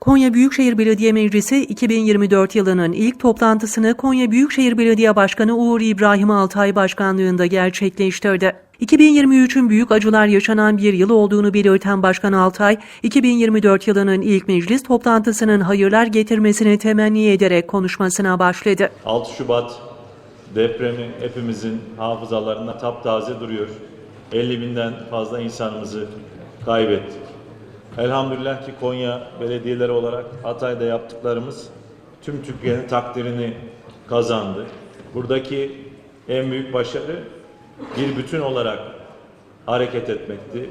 Konya Büyükşehir Belediye Meclisi 2024 yılının ilk toplantısını Konya Büyükşehir Belediye Başkanı Uğur İbrahim Altay başkanlığında gerçekleştirdi. 2023'ün büyük acılar yaşanan bir yıl olduğunu belirten Başkan Altay, 2024 yılının ilk meclis toplantısının hayırlar getirmesini temenni ederek konuşmasına başladı. 6 Şubat depremi hepimizin hafızalarında taptaze duruyor. 50 binden fazla insanımızı kaybettik. Elhamdülillah ki Konya belediyeleri olarak Hatay'da yaptıklarımız tüm Türkiye'nin takdirini kazandı. Buradaki en büyük başarı bir bütün olarak hareket etmekti.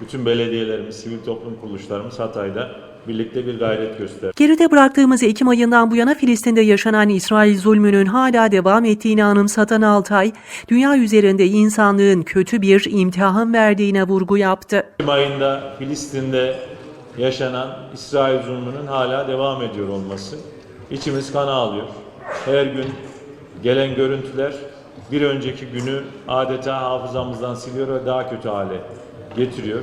Bütün belediyelerimiz, sivil toplum kuruluşlarımız Hatay'da birlikte bir gayret gösterdi. Geride bıraktığımız Ekim ayından bu yana Filistin'de yaşanan İsrail zulmünün hala devam ettiğini anımsatan Altay, dünya üzerinde insanlığın kötü bir imtihan verdiğine vurgu yaptı. Ekim ayında Filistin'de yaşanan İsrail zulmünün hala devam ediyor olması içimiz kan ağlıyor. Her gün gelen görüntüler bir önceki günü adeta hafızamızdan siliyor ve daha kötü hale getiriyor.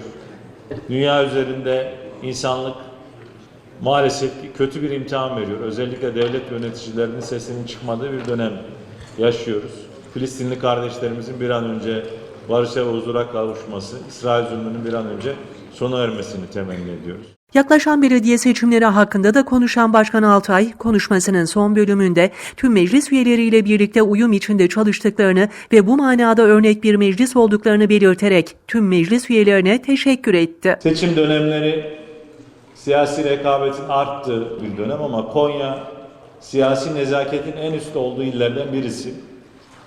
Dünya üzerinde insanlık maalesef kötü bir imtihan veriyor. Özellikle devlet yöneticilerinin sesinin çıkmadığı bir dönem yaşıyoruz. Filistinli kardeşlerimizin bir an önce barışa ve huzura kavuşması, İsrail zulmünün bir an önce sona ermesini temenni ediyoruz. Yaklaşan belediye seçimleri hakkında da konuşan Başkan Altay, konuşmasının son bölümünde tüm meclis üyeleriyle birlikte uyum içinde çalıştıklarını ve bu manada örnek bir meclis olduklarını belirterek tüm meclis üyelerine teşekkür etti. Seçim dönemleri siyasi rekabetin arttığı bir dönem ama Konya siyasi nezaketin en üstte olduğu illerden birisi.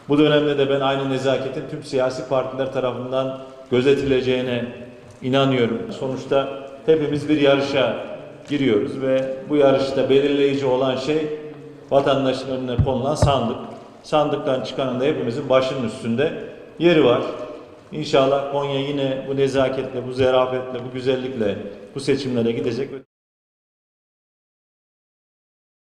Bu dönemde de ben aynı nezaketin tüm siyasi partiler tarafından gözetileceğine inanıyorum. Sonuçta hepimiz bir yarışa giriyoruz ve bu yarışta belirleyici olan şey vatandaşın önüne konulan sandık. Sandıktan çıkanın da hepimizin başının üstünde yeri var. İnşallah Konya yine bu nezaketle, bu zerafetle, bu güzellikle bu seçimlere gidecek.